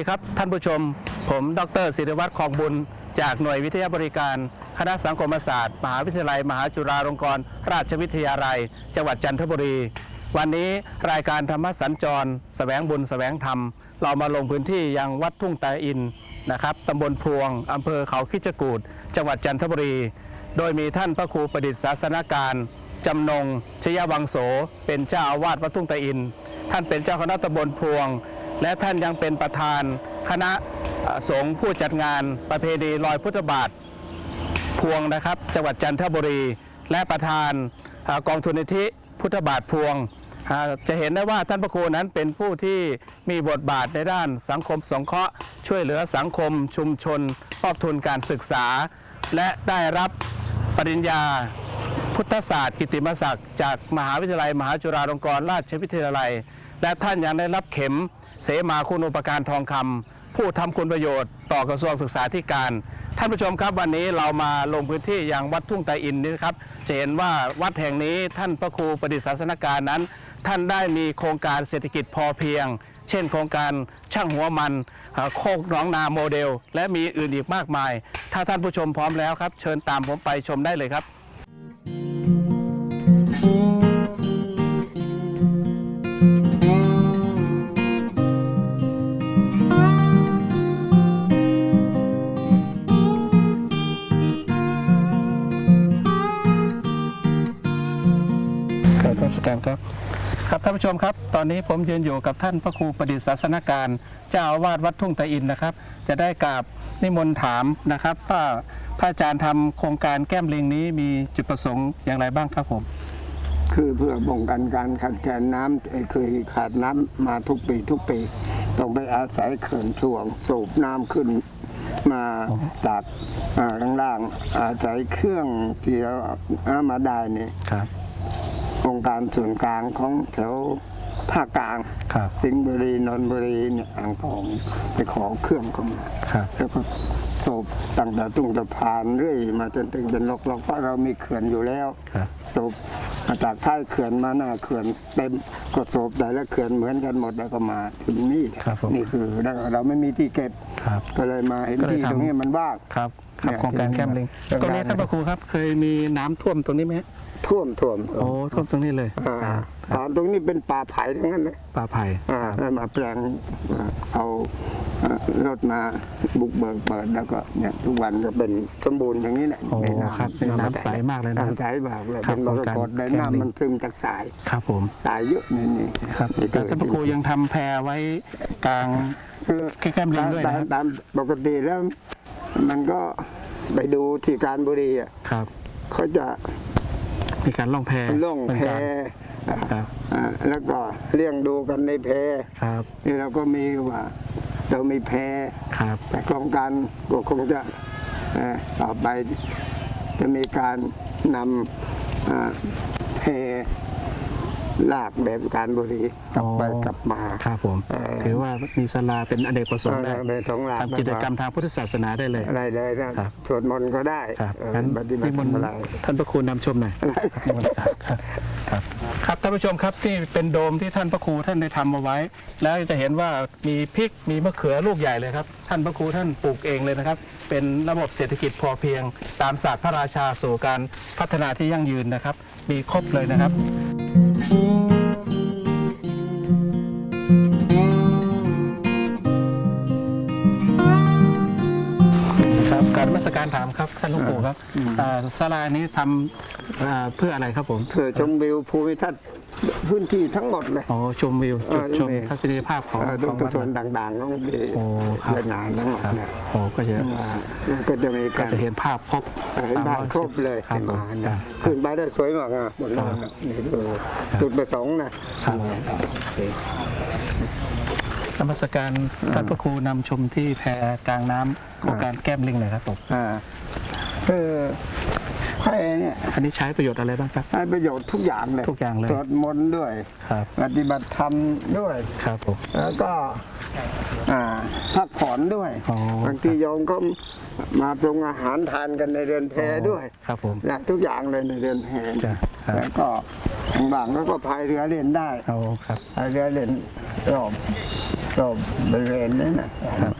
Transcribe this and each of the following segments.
สวัสดีครับ ท่านผู้ชม ผมดรศิริวัตรคองบุญ จากหน่วยวิทยาบริการ คณะสังคมศาสตร์ มหาวิทยาลัย มหาจุฬาลงกรณราชวิทยาลัย จังหวัดจันทบุรี วันนี้รายการธรรมสัญจรแสวงบุญแสวงธรรม เรามาลงพื้นที่ยังวัดทุ่งตาอินนะครับตำบลพวงอำเภอเขาคิจกูดจังหวัดจันทบุรี โดยมีท่านพระครูประดิษฐ์ศาสนการจำนงชยวังโสเป็นเจ้าอาวาสวัดทุ่งตาอิน ท่านเป็นเจ้าคณะตำบลพวง และท่านยังเป็นประธานคณะสงฆ์ผู้จัดงานประเพณีลอยพุทธบาทพวงนะครับ จังหวัดจันทบุรี และประธานกองทุนนิธิพุทธบาทพวง จะเห็นได้ว่าท่านพระครูนั้นเป็นผู้ที่มีบทบาทในด้านสังคมสงเคราะห์ช่วยเหลือสังคมชุมชนมอบทุนการศึกษา และได้รับปริญญาพุทธศาสตร์ กิตติมศักดิ์จากมหาวิทยาลัย มหาจุฬาลงกรณราชวิทยาลัย และท่านยังได้รับเข็ม เสมาคุณูปการทองคำผู้ทำคุณประโยชน์ต่อกระทรวงศึกษาธิการ ท่านผู้ชมครับวันนี้เรามาลงพื้นที่ยังวัดทุ่งไตอินนี่นะครับจะเห็นว่าวัดแห่งนี้ท่านพระครูประดิษฐ์ศาสนการนั้น ท่านได้มีโครงการเศรษฐกิจพอเพียง เช่น โครงการช่างหัวมันโคกหนองนาโมเดล และมีอื่นอีกมากมาย ถ้าท่านผู้ชมพร้อมแล้วครับ เชิญตามผมไปชมได้เลยครับครั ราชการครับครับท่านผู้ชมครับ ตอนนี้ผมยืนอยู่กับท่านพระครูประดิษฐ์ศาสนการ เจ้าอาวาสวัดทุ่งตะอินนะครับ จะได้กราบนิมนต์ถามนะครับว่าพระอาจารย์ทำโครงการแก้มลิงนี้มีจุดประสงค์อย่างไรบ้างครับผม คือเพื่อป้องกันการขาดแคลนน้ำเอ่อเคยขาดน้ำมาทุกปีทุกปี ต้องไปอาศัยเขื่อนช่วงสูบน้ำขึ้นมาจากอ่าข้างล่างอาศัยเครื่องที่เอาเอามาได้นี่ครับ องค์การส่วนกลางของแถวภาคกลาง ครับ สิงห์บุรีนนทบุรีเนี่ยอ่างทองไปขอเครื่องเข้ามาครับ แล้วก็สูบตั้งแต่ตุ้งสะพานเรื่อยมาจนถึงเป็นลกๆเพราะเรามีเขื่อนอยู่แล้วครับสูบมาจากท้ายเขื่อนมาหน้าเขื่อนเต็มก็สูบแต่ละเขื่อนเหมือนกันหมดแล้วก็มาถึงนี่ครับผมนี่คือเราเราไม่มีที่เก็บครับ ก็เลยมาเห็นก็เลยที่ทำ ตรงนี้มันว่าง ครับครับเนี่ยโครงการแก้มลิงโครงการตรงนี้ท่านพระครูครับ เคยมีน้ำท่วมตรงนี้ไหมฮะ ท่วมท่วมโอ้ท่วมตรงนี้เลยอ่าอ่าตอนตรงนี้เป็นป่าไผ่ทั้งนั้นเลยป่าไผ่อ่าแล้วมาแปลงอ่าเอาอ่ารถมาบุกเบิกเปิดแล้วก็เนี่ยทุกวันก็เป็นสมบูรณ์อย่างนี้แหละโอ้ในน้ำครับเป็นน้ำใสมากเลยนะครับน้ำใสมากเลยครับเป็นมรกตเลยโครงการน้ำมันซึมจากสายครับผมสายเยอะนี่นี่ครับนี่แต่ท่านพระครูยังทำแพรไว้กลางคือแก้มลิงด้วยตานะมครับตามปกติแล้วมันก็ไปดูที่การบุรีอะครับเขาจะ มีการล่องแพล่องเหมืนแพกันครับอ่าแล้วก็เลี้ยงดูกันในแพครับนี่เราก็มีว่าเรามีแพครับแต่โครงการก็คงจะเอ่อต่อไปจะมีการนำอ่าเพ ลากแบบการบุรีกลับไปอ๋อกลับมา ครับผมเอ่อถือว่ามีศาลาเป็นอเนกประสงค์ได้เออเป็นสองหลักทำกิจกรรมทางพุทธศาสนาได้เลยอะไรเลยนะครับสวดมนต์ก็ได้ครับเอ่องั้นปฏิบันิติมนต์อะไรท่านพระครูนำชมหน่อยนิมนต์ครับครับครับท่านผู้ชมครับที่เป็นโดมที่ท่านพระครูท่านได้ทำเอาไว้ แล้วจะเห็นว่ามีพริกมีมะเขือลูกใหญ่เลยครับ ท่านพระครูท่านปลูกเองเลยนะครับ เป็นระบบเศรษฐกิจพอเพียง ตามศาสตร์พระราชาสู่การพัฒนาที่ยั่งยืนนะครับ มีครบเลยนะครับ ครั มัสการถามครับท่านหลวงปู่ครับอ่าศาลานี้ทำอ่าเพื่ออะไรครับผมเพื่อชมวิวภูมิทัศน์พื้นที่ทั้งหมดเลย อ๋อชมวิวเอจุดชมอชมวิวทัศนียภาพของเอ่อทุขกองทุกวัด ส่วนต่างๆของดีโอ้ครับรายงานทั้งหมดครับเนี่ยโอ้ก็จะอ่าก็จะมีก็การจะเห็นภาพครบเห็นภาพครบเลยครับเห็นผมมาคเนี่รัยบขึ้นไปได้สวยมากอะบนโลกนะนี่คือจุดประสงค์นะครับ นมัสการท่านพระครูนำชมที่แพกลางน้ำโครงการแก้มลิงหน่อยครับผมอ่าคือไพ่เนี่ยอันนี้ใช้ประโยชน์อะไรบ้างครับ ให้ประโยชน์ทุกอย่างเลยทุกอย่างเลยสวดมนต์ด้วยครับปฏิบัติธรรมด้วยครับผมแล้วก็อ่าพักผ่อนด้วยอ๋อบางทีโยมก็มาปรุงอาหารทานกันในเรือนแพด้วยครับผมและทุกอย่างเลยในเรือนแพจ้ะครับแล้วก็บางๆก็พายเรือเล่นได้เอาครับพายเรือเล่นรอบ รอบบริเวณนี้นะครับ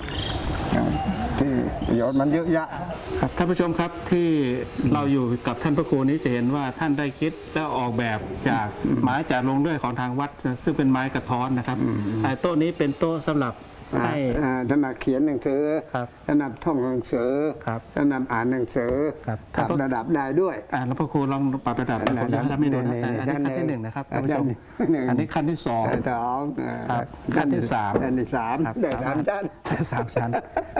ที่ประโยชน์มันเยอะแยะ ครับท่านผู้ชมครับที่เราอยู่กับท่านพระครูนี้จะเห็นว่าท่านได้คิดและออกแบบจากไม้จากลงเลื่อยของทางวัด ซึ่งเป็นไม้กระท้อนนะครับแต่โต๊ะนี้เป็นโต๊ะสำหรับ ให้อ่าสำหรับเขียนหนังสือครับสำหรับท่องหนังสือครับสำหรับอ่านหนังสือครับปรับระดับได้ด้วยอ่าแล้วพระครูลองปรับระดับผมจะให้ทำให้ดูนะนี่อันนี้นี่ขั้นที่หนึ่งนะครับท่านผู้ชมขั้นหนึ่งอันนี้ขั้นที่สองขั้นสองเอ่อครับขั้นที่สามขั้นที่สามครับได้สามชั้นได้สามชั้น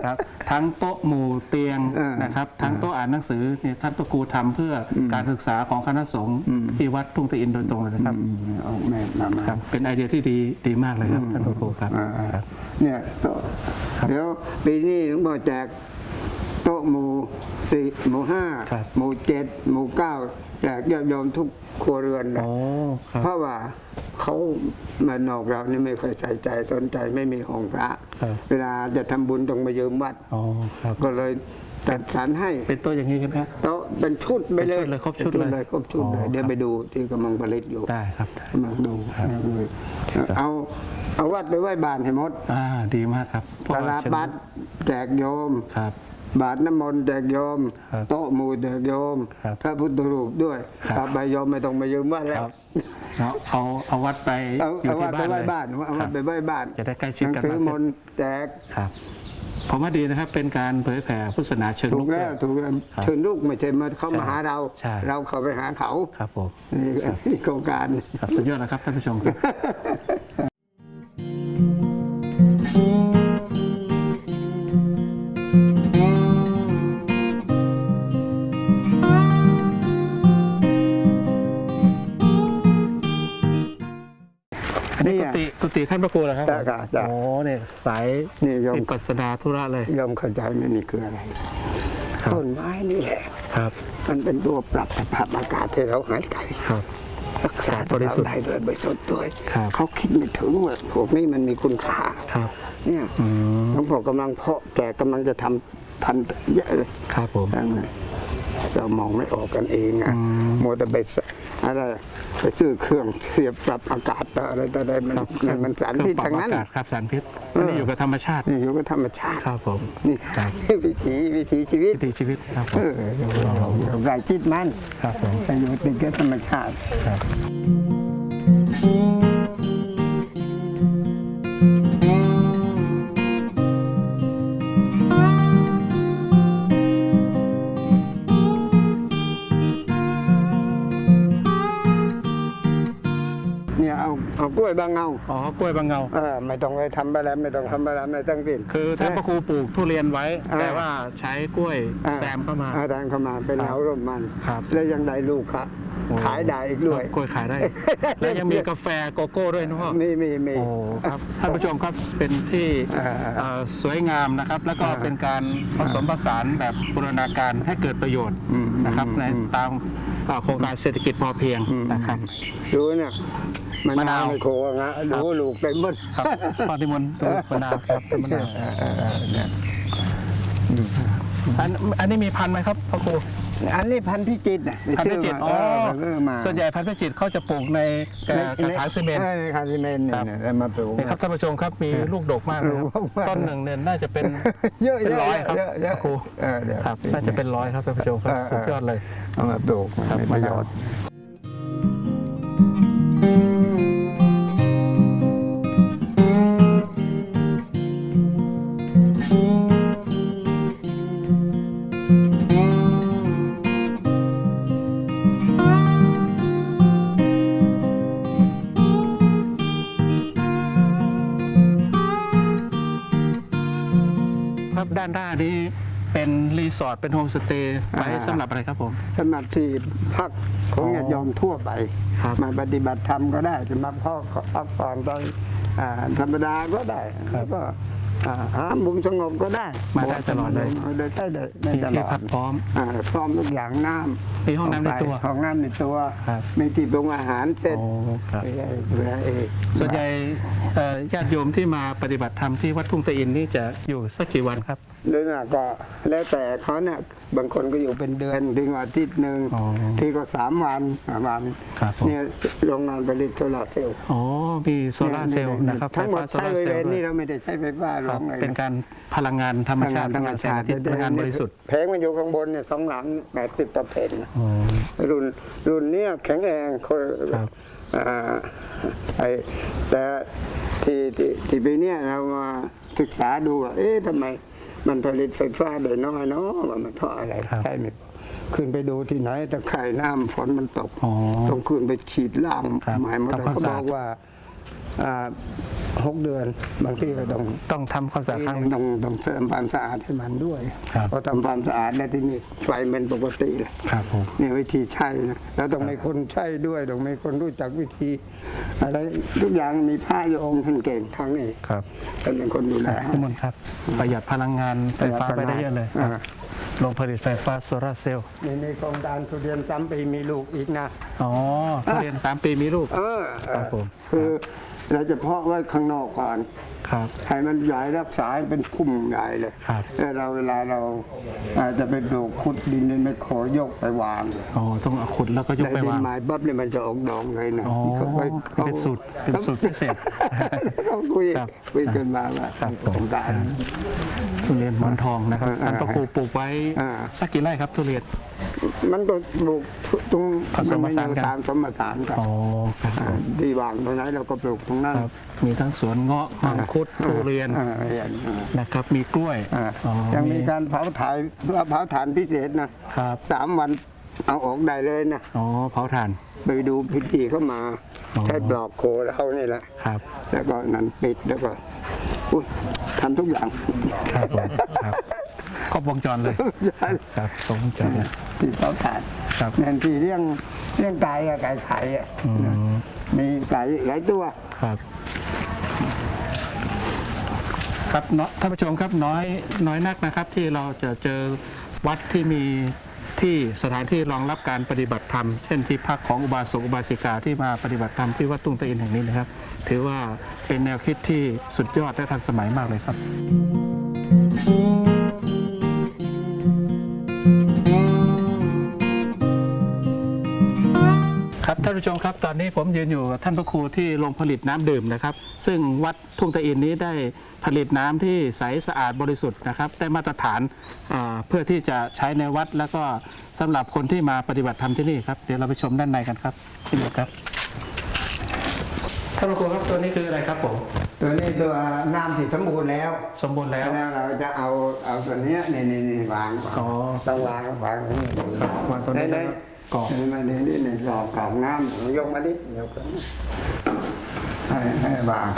ครับทั้งโต๊ะหมู่เตียงเออนะครับ ทั้งโต๊ะอ่านหนังสือเนี่ยท่านพระครูทำเพื่ออการศึกษาของคณะสงฆ์ที่วัดทุ่งตะอินโดยตรงเลยนะครับอืมออกแบบมามาครับเป็นไอเดียที่ดีดีมากเลยครับท่านพระครูครับอ่าครับเนี่ยโต๊ะเดี๋ยวปีนี้หลวงพ่อแจกโต๊ะหมู่สี่หมู่ห้าครับ หมู่เจ็ดหมู่เก้าแจกญาติโยมทุกครัวเรือนนะโอ้ครับ เพราะว่าเขามานอกเรานี่ไม่ค่อยใส่ใจสนใจไม่มีห้องพระ ครับ เวลาจะทำบุญต้องมายืมวัด อ๋อครับ ก็เลยจัดสรรให้เป็นโต๊ะอย่างนี้ใช่ไหมครับโต๊ะเป็นชุดไปเลยเป็นชุดเลยครบชุดเลยครบชุดเลยอ๋อเดี๋ยวไปดูที่กำลังผลิตอยู่ได้ครับ กำลังดูเอา เอาวัดไปไหว้บานให้หมดอ่าดีมากครับเพระตว่ลาดเชิญบัตรแจกโยมครับ บาทน้ำมนต์แจกโยม ครับโต๊ะหมู่แจกโยมครับพระพุทธรูปด้วยครับต่อไปโยมไม่ต้องมายืมวัดแล้คว รับเอาเอาเอาวัดไปเอาอยู่เอาวัที่ดไปบ้านไหว้เลยบ้านเอาควัรัดบ ไปไหว้บ้านจะได้ใกล้ชิดหนังกันสือมากขึ้น มนต์แจกครับผมว่าดีนะครับเป็นการเผยแผ่พุทธศาสนาเชิงถูลุกกแล้วด้วย ถูกแล้วครับเชิญลูกไม่ใช่มาเข้ามาหาเรา ใช่ เราเข้าไปหาเขาครับผมนี่นี่โครงการ ครับสุดยอดนะครับท่านผู้ชมครับ อะฏิกุฏิท่านพระครูเหรอครับจ้ะจ้ะจ้ะ โอ้เนี่ยสายนี่โยมวิปัสสนาธุระเลยโยมเข้าใจไหมนี่คืออะไร ครับต้นไม้นี่แหละ ครับมันเป็นตัวปรับสภาพอากาศให้เราหายใจ ครับ รักษาบริสุทธิ์เราได้ด้วยบริสุทธิ์ด้วย ครับเขาคิดไม่ถึงว่าพวกนี้มันมีคุณค่าครับเนี่ยหลวงพ่อกำลังเพาะแกกำลังจะทำพันธุ์เยอะเลยครับผม นั่นน่ะเรามองไม่ออกกันเองอะโมวแต่ไปส อะไรไปซื้อเครื่องเสียบปรับอากาศต่ออะไรต่ออะไรมันครับมันมันสารพิษเคอทั้งปรับนั้นอากาศครับสารพิษอันนี้อยู่กับธรรมชาตินี่อยู่กับธรรมชาติครับผมนี่ครับวิถีวิถีชีวิตวิถีชีวิตครับผเอมอเราใส่จิตมันครับผมไปอยู่ติดกับธรรมชาติครับ กล้วยบางเงาอ๋อกล้วยบางเงาเออไม่ต้องไปทำอะไรไม่ต้องทำอะไรไม่ต้องสิ้นคือท่านพระครูปลูกทุเรียนไว้อ่าแต่ว่าใช้กล้วยอ่แซมเข้ามาอ่แซมเข้ามาเป็นครับเหลาร่มมันครับแล้วยังได้ลูกครับโอ้ขายได้อีกด้วยกล้วยขายได้ แล้วยังมีกาแฟโกโก้ด้วยนะพ่อมีมีมีโอ้ครับท่านผู้ชมครับเป็นที่อ่าเอ่อสวยงามนะครับ แล้วก็เป็นการผสมผสานแบบบูรณาการให้เกิดประโยชน์นะครับในตามเอ่อโครงการเศรษฐกิจพอเพียงนะครับดูเนี่ย มะมะนานาววในโคงะดูลูกเต็มหมดครับพอนิมนต์ดูมะนาวครับมะนาวอันอันนี้มีพันธุ์ไหมครับพ่อครูอันนี้พันธุ์พิจิตรน่ะพันธุ์พิจิตรไปอ๋อซื้อมาส่วนใหญ่พันธุ์พิจิตรเขาจะปลูกในกระกระถางซีเมนต์ออในกระถางซีเมนต์เนี่ยครับเนี่ยแล้วมาปลูกนี่ครับท่านผู้ชมครับมีลูกดกมากเลยคลูรับกมากต้นหนึ่งเนี่ยน่าจะเป็นเยอะเป็นร้อยครับเยอะเยอะครูเออเดี๋ยวครับน่าจะเป็นร้อยครับท่านผู้ชมครับเออเออสุดยอดเลยเอามาปลูกครับมีประโยชน์ ครับด้านหน้านี้เป็นรีสอร์ทเป็นโฮมสเตย์ไว้อ่า สำหรับอะไรครับผม สำหรับที่พักของอ๋อญาติโยมทั่วไป ครับ มาปฏิบัติธรรมก็ได้จะมาพักพักผ่อนตอนอ่าธรรมดาก็ได้แล้วก็ อ่าหามุมสงบก็ได้มาได้ตลอดเลยมาได้ได้ได้ได้มีตลที่อพัดกพร้อม อ่าพร้อมทุกอย่างน้ำมีห้องน้ำในตัว ห้องน้ำในตัวครับมีที่ปรุงอาหารเสร็จ โอ้ครับเพื่อเองส่วนใหญ่เอ่อญาติโยมที่มาปฏิบัติธรรมที่วัดทุ่งตะอินนี่จะอยู่สักกี่วันครับหรือว่าก็แล้วแต่เขาเนี่ยบางคนก็อยู่เป็นเดือนถึงอาทิตย์หนึ่งอ๋อที่ก็สามวันสามวันครับผม เนี่ยโรงงานผลิตโซลาร์เซลล์อ๋อมีโซลาร์เซลล์นะครับทั้งหมดไฟฟ้าโซใช้ลาร์บเซริลเวล์ณด้วยนี้เราไม่ได้ใช้ไฟฟ้าหรครัอบกเลยเป็นการพลังงานธรรมชาติธรรมชาติพลังงนแสงอาทิตย์พลังงานบริสุทธิ์ แผงมันอยู่ข้างบนเนี่ยสองหลังแปดสิบต่อเพนอ๋อรุ่นรุ่นเนี้ยแข็งแรงคนครับอ่าไอแต่ที่ที่ที่ปีเนี้ยเรามาศึกษาดูว่าเอ๊ะทำไม มันผลิตไฟฟ้าได้น้อยเนาะว่ามันเพราะอะไรครับ ใช่ไหมขึ้นไปดูที่ไหนตะไคร่น้ำฝนมันตกอ๋อ ต้องขึ้นไปฉีดล่างครับหมายหมดเลยทำความเขาสะบอาด อกว่า อ่าหกเดือนบางทีก็ต้องต้องทำความสะอาดปีครั้งหนึ่ง ต้องต้องเสริมความสะอาดให้มันด้วยครับ พอทำความสะอาดแล้วที่นี่ไฟเป็นปกติเลย ครับผมนี่วิธีใช้นะแล้วต้องมีคนใช้ด้วย ต้องมีคนรู้จักวิธี อะไรทุกอย่างมีผ้าโยงท่านเก่งทั้งนี้ครับท่านเป็นคนดูแลพี่มนต์ครับ ประหยัดพลังงานไฟฟ้าไปได้เยอะเลย อ่า โรงผลิตไฟฟ้าโซลาร์เซลล์นี่มีโครงการทุเรียนซ้ำปีมีลูกอีกนะ อ๋อทุเรียนสามปีมีลูก เออครับผม คือเราจะเพาะไว้ข้างนอกก่อน ครับ ให้มันใหญ่รักษาให้เป็นพุ่มใหญ่เลยครับ แล้วเราเวลาเราอาจจะไปปลูกขุดดินในไมโครยกไปวางอ๋อต้องเอาขุดแล้วก็ยกในไปดินวางไม้ปั๊บเนี่ยมันจะออกดอกเลยนะอ๋อเขาไว้ขาเป็นสูตรเป็นสูตรพิเศษเขาคุยครับคุยกันมาว่าครับผม โครงการ ทุเรียนหมอนทองนะครับอ่าท่านพระครูปลูกไว้อ่าสักกี่ไร่ครับทุเรียนมันก็ปลูกตรงผสมผสานกันตามผสมผสานกันอ๋อครับาที่วางตรงไหนเราก็ปลูกตรงนั้นครับมีทั้งสวนเงาะมังคุดทุเรียนอ่าเรียนอ่านะครับมีกล้วยอ่าอ๋อยังมีการเผาถ่ายเพื่อเผาถ่านพิเศษนะครับสามวันเอาออกได้เลยนะอ๋อเผาถ่านไปดูพิธีเข้ามาอ๋อใช้ปลอกโคเรานี่แหละครับ แล้วก็นั่นปิดแล้วก็ อุ๊ยทำทุกอย่าง ครับผมครับครบวงจรเลย ครับครบวงจรเลยที่เผาถ่านครับแน่นที่เรื่องเรื่องไก่อะไก่ไข่อะอืมมีไก่หลายตัว ครับ ครับเนาะท่านผู้ชมครับน้อยน้อยนักนะครับ ที่เราจะเจอวัดที่มีที่สถานที่รองรับการปฏิบัติธรรม เช่นที่พักของอุบาสกอุบาสิกาที่มาปฏิบัติธรรมที่วัดตุ้งตะอินแห่งนี้นะครับ ถือว่าเป็นแนวคิดที่สุดยอดและทันสมัยมากเลยครับ ครับท่านผู้ชมครับตอนนี้ผมยืนอยู่กับท่านพระครูที่โรงผลิตน้ำดื่มนะครับ ซึ่งวัดทุ่งตะอินนี้ได้ผลิตน้ำที่ใสสะอาดบริสุทธิ์นะครับได้มาตรฐานอ่าเพื่อที่จะใช้ในวัดแล้วก็สำหรับคนที่มาปฏิบัติธรรมที่นี่ครับเดี๋ยวเราไปชมด้านในกันครับที่นี่ครับ ท่านพระครูครับตัวนี้คืออะไรครับผมตัวนี้ตัวน้ำที่สมบูรณ์แล้ว สมบูรณ์แล้วแล้วเราจะเอาเอาตัวเนี้ยนี่นี่นี่วางอ๋อต้องวางวางตรงนี้ครับวางตัวนี้ไหแล้วก็กรอกนี่มานี่นี่นี่กรอกกรอกน้ำยกมาดิยกมาให้ให้วาง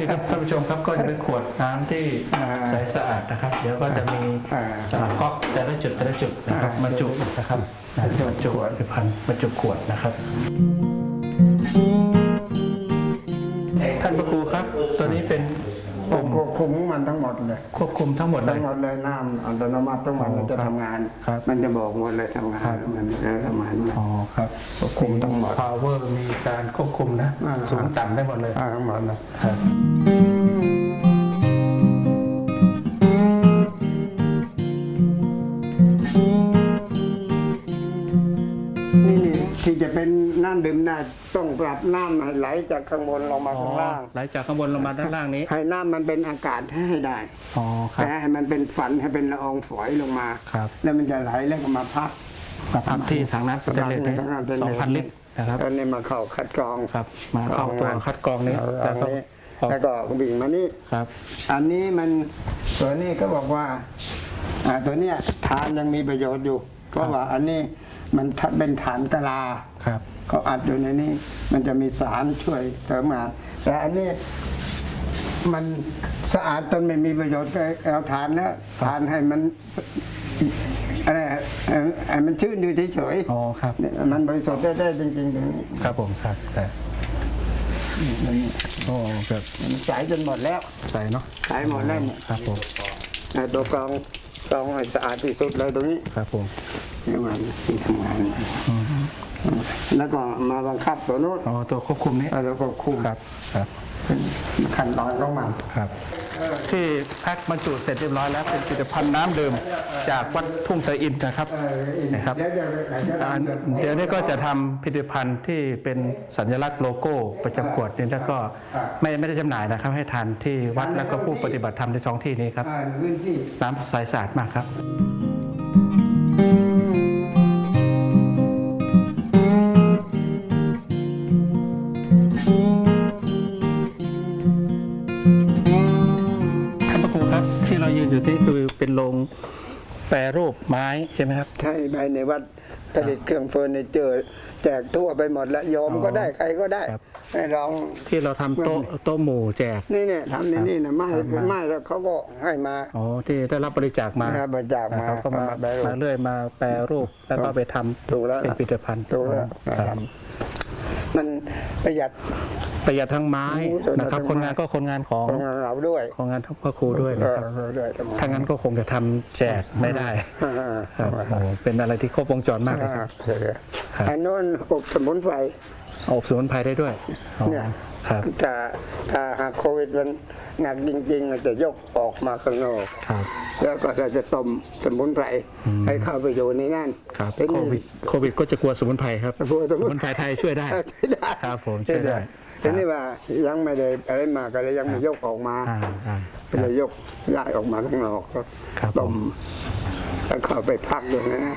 นี่ครับท่านผู้ชมครับก็จะเป็นขวดน้ำที่อ่าใสสะอาดนะครับ เดี๋ยวก็จะมีอ่าอ่าก๊อกแต่ละจุดแต่ละจุดนะครับอ่าบรรจุนะครับบรรจุขวดพันบรรจุขวดนะครับ ท่านพระครูครับ ตัวนี้เป็นผมควบคุมมันทั้งหมดเลย ควบคุมทั้งหมดเลทั้ยงหมดเลยน้ำอัตโนมัติทั้งหมดอ๋อมันจะครับทำงานครับมันจะบอกหมดเลยทำงานมันเออทำงานอ๋อครับควบคุมทั้งหมด power มีการควบคุมนะอ่าสูงต่ำได้หมดเลยอ่าทั้งหมดเลย นน้ำดื่มได้ต้องปรับน้ำให้ไหลจากข้างบนลงมาอ๋อข้างล่าง ไหลจากข้างบนลงมาด้านล่างนี้ ให้น้ำมันเป็นอากาศให้ได้อ๋อครับแต่ให้มันเป็นฝันให้เป็นละอองฝอยลงมา ครับ แล้วมันจะไหลแล้วก็มาพักมาพักที่ถังน้ำสแตนเลสนี้ถังน้ำสแตนเลสสองพันลิตรนะครับแล้วนี่มาเข้าคัดกรองครับ มาเข้าตัวคัดกรองนี้เอาแล้วอันก็นี้เอาแล้วก็วิ่งมานี่ครับ อันนี้มันตัวนี้ก็บอกว่าอ่าตัวเนี้ยทานยังมีประโยชน์อยู่เพราะว่าอันนี้ มันเป็นฐานกะลาครับเขาอัดอยู่ในนี้ มันจะมีสารช่วยเสริมงานแต่อันนี้มันสะอาดจนไม่มีประโยชน์ก็เอาทานแล้วทานให้มันสอะไรให้ให้มันชื่นอยู่เฉยอ๋อครับๆเนี่ยมันบริสุทธิ์ได้ๆจริงๆตรงนี้ครับผมครับแต่มันโอ้แบบมันใสจนหมดแล้วใส่เนาะใสหมดแล้วเนี่ยครับผมไอ้ตัวกรอง กรองให้สะอาดที่สุดเลยตรงนี้ครับผมเนี่ยมันที่ทำงานแล้วก็มาบังคับตัวโน้นอ๋อตัวควบคุมนี้ แล้วก็คุมครับครับ คุขั้นตอนของมันครับ ที่แพ็คบรรจุเสร็จเรียบร้อยแล้วเป็นผลิตภัณฑ์น้ำดื่มจากวัดทุ่งเตยอินนะครับนะครับเดี๋ยวเดี๋ยวเดี๋ยวอ่าเดี๋ยวนี้ก็จะทำผลิตภัณฑ์ที่เป็นสัญลักษณ์โลโก้ประจำขวดนี่แล้วก็ไม่ไม่ได้จำหน่ายนะครับ ให้ทานที่วัดแล้วก็ผู้ปฏิบัติธรรมในท้องที่นี้ครับอ่าพื้นที่น้ำใสสะอาดมากครับ เป็นโรงแปรรูปไม้ใช่ไหมครับ ใช่ภายในวัดผลิตเครื่องเฟอร์นิเจอร์แจกทั่วไปหมดแล้วโยมก็ได้ใครก็ได้ครับ ให้ลอง ที่เราทำโต๊ะโต๊ะหมู่แจก นี่เนี่ยทำในนี่นะไม่ครับมาไม่แล้วเขาก็ให้มา อ๋อที่ได้รับบริจาคมาครับบริจาคมาเขาก็มาเอามาแปรรูป มาเรื่อยมาแปรรูปแล้วก็ไปทำถูกแล้วเป็นผลิตภัณฑ์ถูกแล้ว ครับ มันประหยัด ประหยัดทั้งไม้โอ้ประหยัดนะครับทั้งคนไม้งานก็คนงานของของเราด้วยของงานทั้งพระครูด้วยนะครับเออด้วยทั้งหมดถ้างั้นก็คงจะทำแจกไม่ได้อ่าครับโอ้โหเป็นอะไรที่ครบวงจรมากเลยครับอ่าเออครับอันโน้นอบสมุนไพรอบสมุนไพรได้ด้วยอ๋อเนี่ย ครับถ้าถ้าหากโควิดมันหนักจริงๆมันจะยกออกมาข้างนอก ครับ แล้วก็เราจะต้มสมุนไพรให้เข้าไปอยู่ในนั่นครับทีโคนี้วิดโควิดก็จะกลัวสมุนไพรครับ กลัวสมุนสมุนไพรไทยช่วยได้ช่วยได้ครับผมช่วยได้ทีนี้ว่ายังไม่ได้อะไรมาก็เลยยังไม่ยกออกมาอ่าอ่า ก็เลยยกย้ายออกมาข้างนอกก็ครับต้มแล้วเข้าไปพักอยู่นะนะ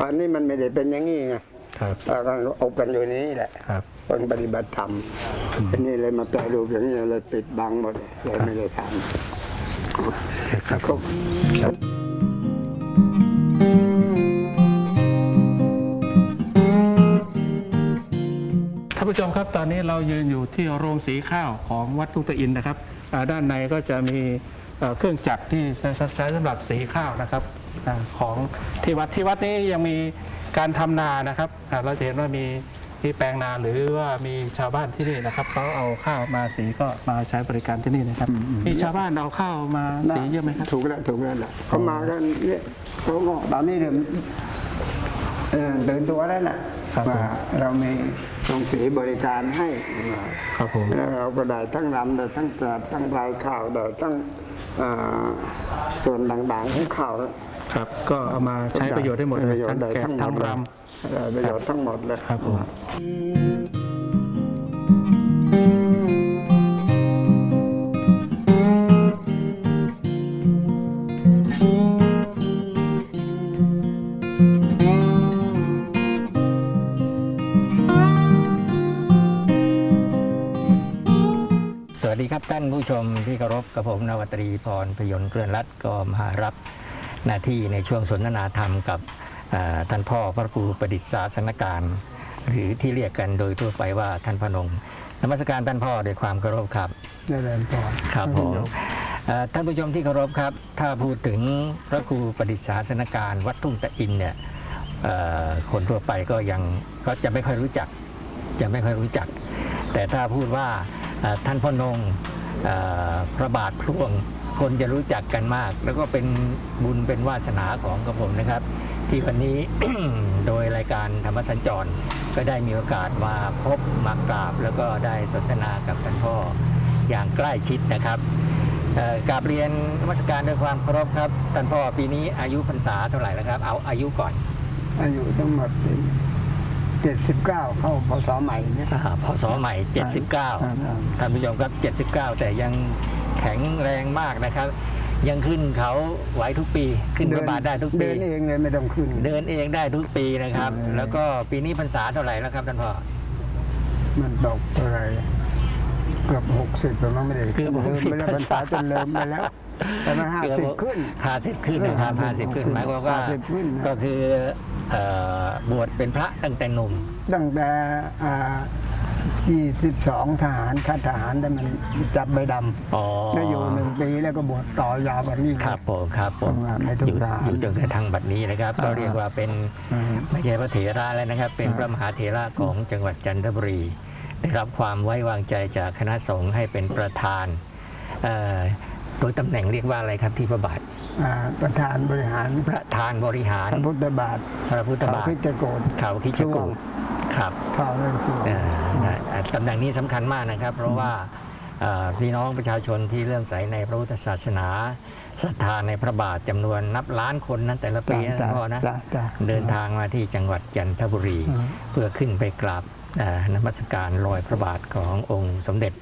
ตอนนี้มันไม่ได้เป็นอย่างนี้ไงครับเราก็อบกันอยู่นี่แหละ ครับ คนปฏิบัติธรรมทีนี้เลยมาแปลรูปอย่างนี้เลยปิดบังหมดเลยไม่ได้ทำครับครบท่านผู้ชมครับตอนนี้เรายืนอยู่ที่โรงสีข้าวของวัดทุ่งตะอินนะครับอ่าด้านในก็จะมีเอ่อเครื่องจักรที่ใช้ใช้สำหรับสีข้าวนะครับอาของที่วัดที่วัดนี้ยังมีการทำนานะครับอ่าเราจะเห็นว่ามี ที่แปลงนาหรือว่ามีชาวบ้านที่นี่นะครับเขาเอาข้าวมาสีก็มาใช้บริการที่นี่นะครับ มีชาวบ้านเอาข้าวมาสีเยอะไหมครับถูกแล้วถูกแล้วแหละเขามากันเนี่ยเขาก็ตอนนี้เริ่มเอ่อตื่นตัวแล้วแหละครับว่าเรามีโรงสีบริการให้ครับผมแล้วเราก็ได้ทั้งรำได้ทั้งกราบทั้งลายข้าวได้ทั้งเอ่อส่วนต่างๆของข้าวครับ ก็เอามาใช้ประโยชน์ได้หมดเลยประโยชทั้งน์ได้แกะทั้งหมทั้ดงเลยร ได้ประโยชน์ทั้งหมดเลยำครับผมสวัสดีครับท่านผู้ชมที่เคารพกับผมนาวตรีพรพยนต์เกลื่อนรัตน์ก็มารับหน้าที่ในช่วงสนทนาธรรมกับเอ่อ ท่านพ่อพระครูประดิษฐ์ศาสนการหรือที่เรียกกันโดยทั่วไปว่าท่านพนงนมัสการท่านพ่อด้วยความเคารพครับได้เลยพอครับผมเอ่อท่านผู้ชมที่เคารพครับ ถ้าพูดถึงพระครูประดิษฐ์ศาสนการวัดทุ่งตะอินเนี่ยเอ่อคนทั่วไปก็ยังก็จะไม่ค่อยรู้จักจะไม่ค่อยรู้จัก แต่ถ้าพูดว่าเอ่อท่านพ่อนงเอ่อพระบาทพลวงคนจะรู้จักกันมาก แล้วก็เป็นบุญเป็นวาสนาของกระผมนะครับ ที่วันนี้ โดยรายการธรรมสัญจร ก็ได้มีโอกาสมาพบมากราบ แล้วก็ได้สนทนากับท่านพ่ออย่างใกล้ชิดนะครับกราบเรียนนมัสการด้วยความเคารพครับท่านพ่อปีนี้อายุพรรษาเท่าไหร่แล้วครับ เอาอายุก่อน อายุทั้งหมดเจ็ดสิบเก้าเข้าพศใหม่เนี่ยพศใหม่ครับ79ท่านผู้ชมครับ79แต่ยังแข็งแรงมากนะครับ ยังขึ้นเขาไหวทุกปี ขึ้นกระบาดได้ทุกปี เดินเองเลยไม่ต้องขึ้น เดินเองได้ทุกปีนะครับเออแล้วก็ปีนี้พรรษาเท่าไหร่แล้วครับท่านพ่อมันตกเท่าไหรเกือบหกสิบแล้วมั้งไม่ได้เกือบลืม60ไปแล้วพรรษาจนเลิมไปแล้วแต่มันห้าสิบขึ้นห้าสิบขึ้นนะครับเออห้าสิบขึ้นหมายความว่า50ขึ้นนะก็คือเอ่อบวชเป็นพระตั้งแต่หนุ่มตั้งแต่ ยี่สิบสองทหารข้าทหารได้มันจับใบดอ๋อำได้อยู่หนึ่งปีแล้วก็บวชต่อยาวกว่านี้ครับผมครับผม ทำงานในทุกอยู่ทหาร อยู่จนกระทั่งบัดนี้นะครับ ก็อ่า เรียกว่าเป็นอืม ไม่ใช่พระเถระแล้วนะครับ เป็นอ่าพระมหาเถระของจังหวัดจันทบุรี ได้รับความไว้วางใจจากคณะสงฆ์ให้เป็นประธานเอ่อโดยตำแหน่งเรียกว่าอะไรครับที่พระบาทอ่าประธานบริหารประธานบริหารพระพุทธบาทพระพุทธเขาบาทคิดจะโกรธ เขาคิดจะโกรธ ครับเท่าเรื่องคือเอ่อนะอะตำแหน่งนี้สำคัญมากนะครับ เพราะว่าเอ่อพี่น้องประชาชนที่เลื่อมใสในพระพุทธศาสนาศรัทธาในพระบาทจำนวนนับล้านคนนั้นแต่ละปีนะจ้ะพ่อนะ จ้ะจ้ะเดินทางมาที่จังหวัดจันทบุรีเพื่อขึ้นไปกราบเอ่อนมัสการรอยพระบาทขององค์สมเด็จ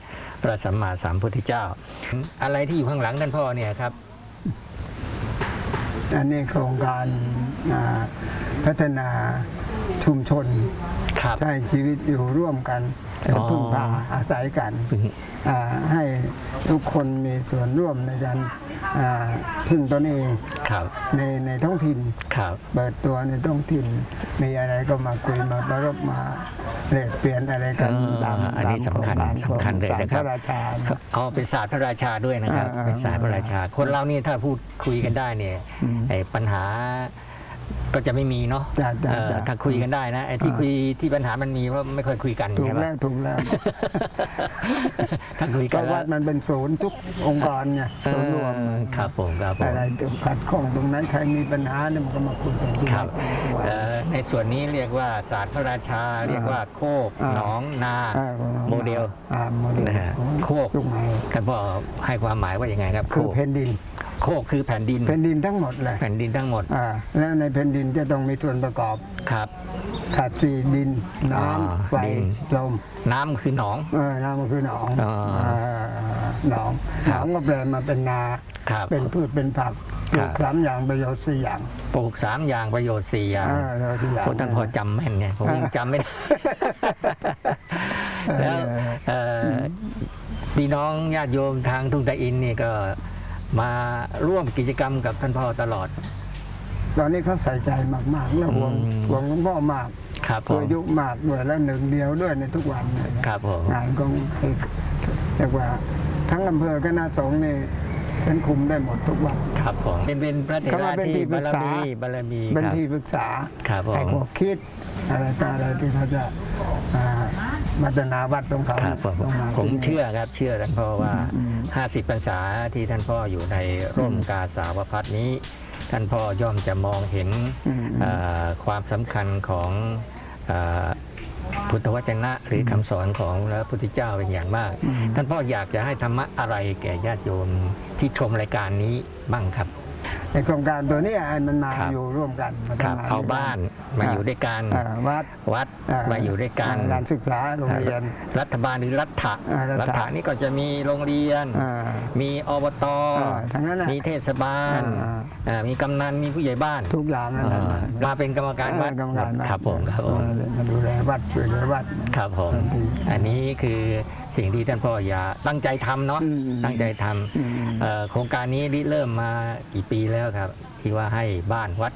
พระสัมมาสัมพุทธเจ้า อะไรที่อยู่ข้างหลังท่านพ่อเนี่ยครับ อันนี้โครงการอ่าพัฒนา ชุมชน ครับ ใช้ชีวิตอยู่ร่วมกันอ๋อพึ่งพาอาศัยกันอ่าให้ทุกคนมีส่วนร่วมในการอ่าพึ่งตนเองครับ ในในท้องถิ่น ครับ เปิดตัวในท้องถิ่น มีอะไรก็มาคุยมาประรบมาแลกเปลี่ยนอะไรกันอ่าตามอันนี้ตามสำคัญโรงการสำคัญเลยของนะครับพระราชานะอ๋อเป็นศาสตร์พระราชาด้วยนะครับอ่าเป็นศาสตร์พระราชา คนเรานี่ถ้าพูดคุยกันได้เนี่ยไอ้ปัญหา ก็จะไม่มีเนาะจ้ะจ้ะเออจ้ะถ้าคุยกันได้นะไอ้ที่คุยที่ปัญหามันมีเพราะไม่ค่อยคุยกันถูกใช่ไหมแล้วถูกแล้ว ถ้าคุยก็กันแล้วัวดมันเป็นศูนย์ทุกองค์กรไงศูนย์รวม เออครับผมครับผม อะไรขัดข้องตรงนั้นใครมีปัญหาเนี่ยมันก็มาคุยกันที่ครับวัดทุกวัน เอ่อในส่วนนี้เรียกว่าศาสตร์พระราชา เรียกว่าโคกอ่า หนองนา อ่าของเราโมเดลอ่าโมเดลนะฮะโคก ลูกไม้ท่านพ่อให้ความหมายว่ายังไงครับคือโคกแผ่นดิน โคกคือแผ่นดินแผ่นดินทั้งหมดเลยแผ่นดินทั้งหมดอ่าแล้วในแผ่นดินจะต้องมีส่วนประกอบครับขาดสี่ดินน้อ่าำไฟดิน ลมน้ำคือหนอง เออน้ำมันคือหนองอ่าอ่าหนองคหรันบองก็แปลมาเป็นนา ครับ เป็นพืชเป็นผักปครัลูบกสามอย่างประโยชน์สี่อย่างปลูกสามอย่างประโยชน์สี่อย่าง อ่าเราสี่อย่างโอ้ท่านพอจำแม่นไงผมยังจำไม่ได้ แล้วเอ่อพี่น้องญาติโยมทางทุ่งตะอินนี่ก็ มาร่วมกิจกรรมกับท่านพ่อตลอด ตอนนี้เขาใส่ใจมากๆแล้วห่วงอืม ห่วงหลวงพ่อมากครับผตัวมอายุมากด้วยและหนึ่งเดียวด้วยในทุกวันเลยนะ ครับผม งานก็เรียกว่าทั้งอำเภอคณะสงฆ์นี่ฉันคุมได้หมดทุกวัน ครับผมเป็นเป็นพระเถเขาระมาเป็นที่ที่ปรึบารกษา มีบารมีเป็นครับ ที่ปรึกษาครับผม ให้ข้อคิดอะไรต่ออะไรที่เขาจะ อ่าพัฒนาวัดของเขาครับผมต้องมาผมที่นี่เชื่อครับเชื่อท่านพ่อว่า 50พรรษาที่ท่านพ่ออยู่ในร่มกาสาวพัฒน์นี้ ท่านพ่อย่อมจะมองเห็นเอ่อความสำคัญของเอ่อพุทธวจนะหรือคำสอนของพระพุทธเจ้าเป็นอย่างมาก ท่านพ่ออยากจะให้ธรรมะอะไรแก่ญาติโยมที่ชมรายการนี้บ้างครับ ในโครงการตัวเนี้ยให้มันมาครับ อยู่ร่วมกันมาครับทำงนเอาด้วยกับ้านมาอยู่ด้วยกัน อ่าวัดวัดอ่มาอยู่ด้วยกันการศึกษาโรงเรียน รัฐบาลหรือรัฐะอ่ารัฐะ รัฐะนี่ก็จะมีโรงเรียน อ่า มีอบตอ่าทั้งนั้นน่ะมีเทศบาลอ่า อ่ามีกำนันมีผู้ใหญ่บ้านทุกอย่างนั่นแหละอ่ามาเป็นกรรมการวัดเออกรรมการวัดครับผมครับผมเออมาดูแลวัดช่วยเหลือวัด ครับผม ดีอันนี้คือสิ่งที่ท่านพ่ออย่าตั้งใจทำเนาะอืมตั้งใจทอืมำเอ่อโครงการนี้ริเริ่มมากี่ปีแล้วครับที่ว่าให้บ้านวัด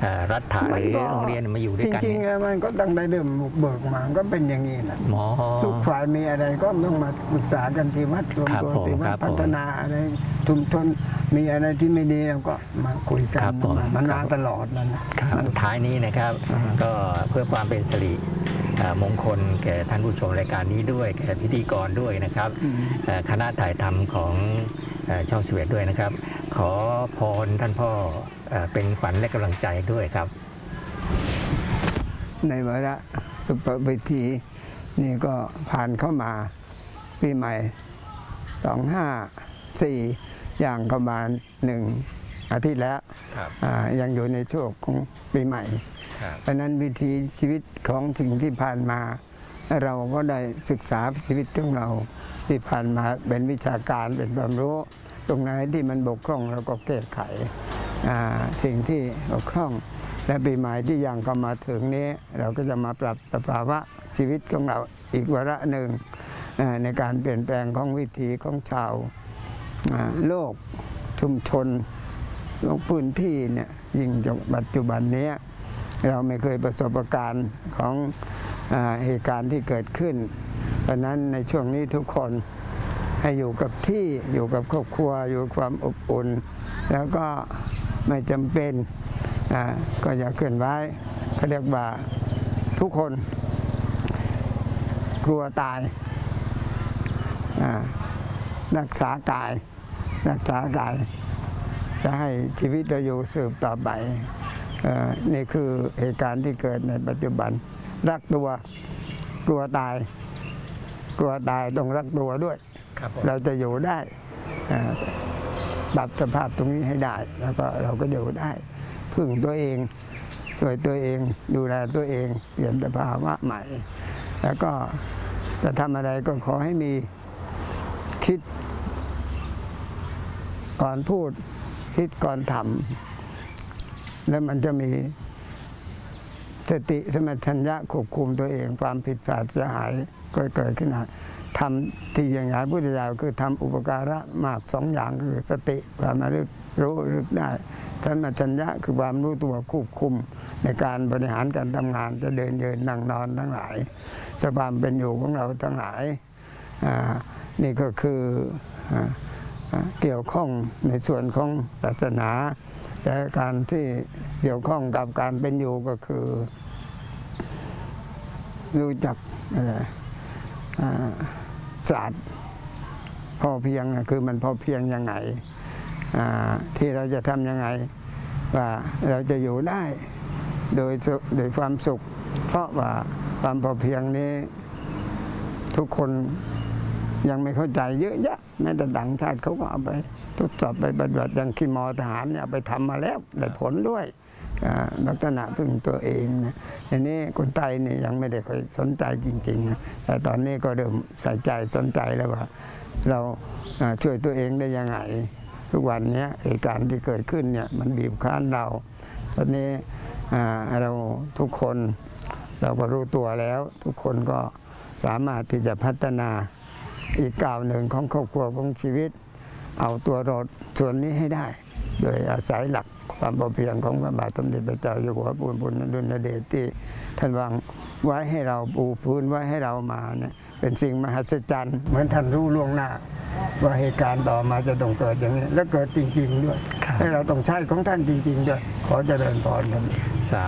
เอ่อรัฐะหรือโรงเรียนมาอยู่ด้วยกันจริงๆเนี่ยอะมันก็ตั้งแต่เริ่มบุกเบิกมาก็เป็นอย่างนี้นะหมอทุกฝ่ายมีอะไรก็ต้องมาปรึกษากันที่วัดรวมครับตัวผมที่วัคดรับผมพัฒนาอะไรชุมชนมีอะไรที่ไม่ดีเราก็มาคุยกันครับผมมันครัมาบตลอดนั่นนะครับมันท้ายนี้นะครับ ก็เพื่อความเป็นสิริเอ่อมงคลแก่ท่านผู้ชมรายการนี้ด้วยแก่พิธีกรด้วยนะครับเอ่อคณะถ่ายทำของเอ่อ ช่องสเวตด้วยนะครับ ขอพรท่านพ่อเอ่อเป็นขวัญและกำลังใจด้วยครับ ในวาระสุปเวทีนี่ก็ผ่านเข้ามาปีใหม่สองห้าสี่อย่างประมาณหนึ่งอาทิตย์แล้วครับอ่ายังอยู่ในช่วงของปีใหม่ครับเพราะฉะนั้นวิธีชีวิตของสิ่งที่ผ่านมา เราก็ได้ศึกษาชีวิตของเรา ที่ผ่านมาเป็นวิชาการเป็นความรู้ ตรงไหนที่มันบกพร่องเราก็แก้ไขสิ่งที่บกพร่อง และปีใหม่ที่ยังก็มาถึงนี้ เราก็จะมาปรับสภาวะชีวิตของเราอีกวาระหนึ่งในการเปลี่ยนแปลงของวิถีของชาวโลกชุมชนลงพื้นที่เนี่ยยิ่งปัจจุบันนี้เราไม่เคยประสบการณ์ของอเหตุการณ์ที่เกิดขึ้น ราะนั้นในช่วงนี้ทุกคนให้อยู่กับที่อยู่กับครอบครัวอยู่ความอบอุ่น แล้วก็ไม่จำเป็นก็อย่าเคลื่อนไหวเขาเรียกว่าทุกคนกลัวตายรักษากาย รักษากาย จะให้ชีวิตเราอยู่สืบต่อไปอนี่คือเหตุการณ์ที่เกิดในปัจจุบัน รักตัวกลัวตาย กลัวตายต้องรักตัวด้วย ครับผมเราจะอยู่ได้อ่าปรับสภาพตรงนี้ให้ได้ แล้วก็เราก็อยู่ได้ พึ่งตัวเองช่วยตัวเองดูแลตัวเอง เปลี่ยนสภาวะใหม่ แล้วก็จะทำอะไรก็ขอให้มีคิด ก่อนพูดคิดก่อนทำแล้วมันจะมีสติสมัชัญญะควบคุมตัวเองความผิดพลาดเสียหาย ก็เกิดขึ้นมาทำที่อย่างไรพุทธเจ้าคือทำอุปการะมากสองอย่างคือสติความระลึกรู้ระลึกได้สมัชัญญะคือความรู้ตัวควบคุมในการบริหารการทำงานจะเดินเดินนั่งนอนทั้งหลายสภาพเป็นอยู่ของเราทั้งหลายนี่ก็คือออเกี่ยวข้องในส่วนของศาสนาแต่การที่เกี่ยวข้องกับการเป็นอยู่ก็คือ รู้จักอะไร ศาสตร์พอเพียงคือมันพอเพียงยังไงที่เราจะทำยังไง ว่าเราจะอยู่ได้โดยโดยความสุข เพราะว่าความพอเพียงนี้ ทุกคนยังไม่เข้าใจเยอะแยะแม้แต่ต่างชาติเขาก็เอาไปทดสอบไปปฏิบัติอย่างขี้มอทหารเนี่ยไปทำมาแล้วได้ผลด้วย ลักษณะพึ่งตัวเองนะทีนี้คนไทยเนี่ยยังไม่ได้ค่อยสนใจจริงๆนะแต่ตอนนี้ก็เริ่มใส่ใจสนใจแล้วว่า เราช่วยตัวเองได้ยังไง ทุกวันนี้เหตุการณ์ที่เกิดขึ้นเนี่ยมันบีบคั้นเรา ตอนนี้เราทุกคนเราก็รู้ตัวแล้ว ทุกคนก็สามารถที่จะพัฒนาอีกก้าวหนึ่งของครอบครัวของชีวิต เอาตัวรอดส่วนนี้ให้ได้ โดยอาศัยหลัก ความพอเพียงของพระบาทสมเด็จพระเจ้าอยู่หัวปูนบุญดุลยเดชที่ท่านวางไว้ให้เราปูพื้นไว้ให้เรามาเนี่ยเป็นสิ่งมหัศจรรย์ เหมือนท่านรู้ล่วงหน้า ว่าเหตุการณ์ต่อมาจะต้องเกิดอย่างนี้ และเกิดจริง ๆ ด้วยครับให้เราต้องใช้ของท่านจริง ๆ ด้วย ขอเจริญพรครับสา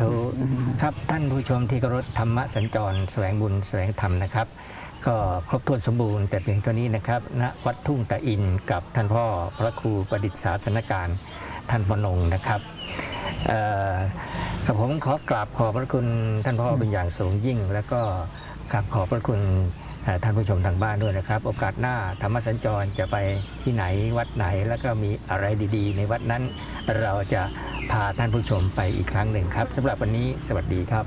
ธุครับท่านผู้ชมที่เคารพธรรมะสัญจรแสวงบุญแสวงธรรมนะครับก็ครบถ้วนสมบูรณ์แต่เพียงเท่านี้นะครับณวัดทุ่งตะอินกับท่านพ่อพระครูประดิษฐศาสนการ ท่านพนงนะครับกับผมขอกราบขอบพระคุณท่านพ่อเป็นอย่างสูงยิ่ง แล้วก็กราบขอบพระคุณท่านผู้ชมทางบ้านด้วยนะครับ โอกาสหน้าธรรมสัญจรจะไปที่ไหนวัดไหนแล้วก็มีอะไรดีๆ ในวัดนั้นเราจะพาท่านผู้ชมไปอีกครั้งหนึ่งครับสำหรับวันนี้สวัสดีครับ